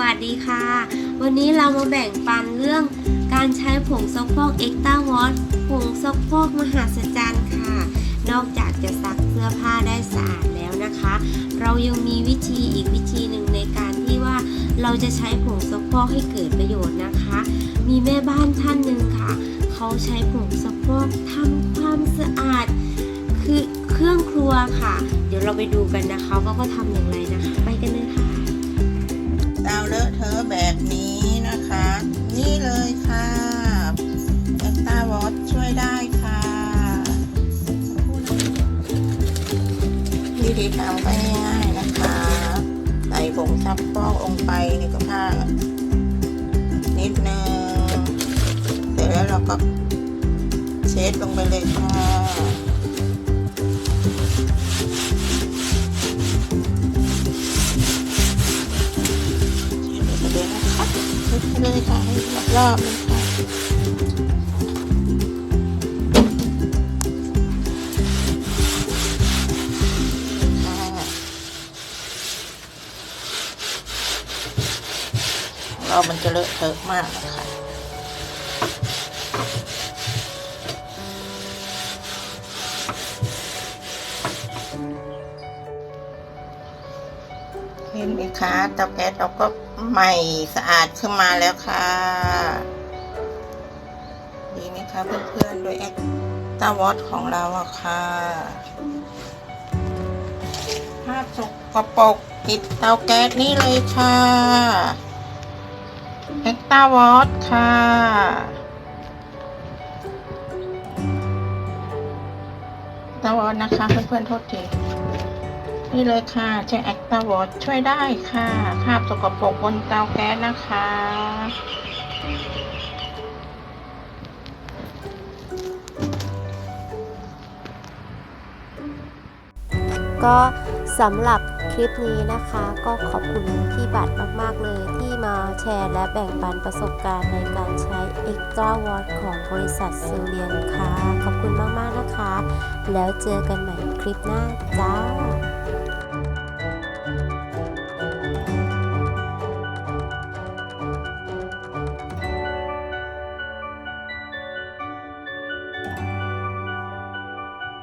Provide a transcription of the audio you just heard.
วัสดีค่ะ วันนี้เรามาแบ่งปันเรื่องการใช้ผงซักฟอกเอ็กต้าวอตผงซักฟอกมหาศจรรย์ค่ะ นอกจากจะซักเสื้อผ้าได้สะอาดแล้วนะคะ เรายังมีวิธีอีกวิธีหนึ่งในการที่ว่าเราจะใช้ผงซักฟอกให้เกิดประโยชน์นะคะ มีแม่บ้านท่านหนึ่งค่ะ เขาใช้ผงซักฟอกทำความสะอาด คือเครื่องครัวค่ะ เดี๋ยวเราไปดูกันนะคะว่าเขาทำอย่างไรนะคะ ไปกันเลยค่ะ วิธีทำก็ง่ายๆนะคะใส่ผงซักฟอกลงไปในกระทะนิดนึงเสร็จแล้วเราก็เช็ดลงไปเลยค่ะเดี๋ยนะคะเลยค่ะให้รอบๆเลยค่ะ เรามันจะเลอะเทอะมากนะคะเห็นไหมคะเตาแก๊สเราก็ใหม่สะอาดขึ้นมาแล้วค่ะ ดีไหมคะเพื่อนๆด้วยแอคตาวอตของเราอะค่ะ ภาพสกปรกติดเตาแก๊สนี่เลยค่ะ แอคตาวอตค่ะ ตาวอตนะคะ เพื่อนๆโทษทีนี่เลยค่ะใช้แอคตาวอชช่วยได้ค่ะคราบสกปรกบนเตาแก๊สนะคะก็ สำหรับคลิปนี้นะคะ ก็ขอบคุณพี่บัตรมากๆเลยที่มาแชร์และแบ่งปันประสบการณ์ในการใช้ Extra Watt ของบริษัทซิลเลียนค่ะ ขอบคุณมากๆนะคะ แล้วเจอกันใหม่คลิปหน้าจ้า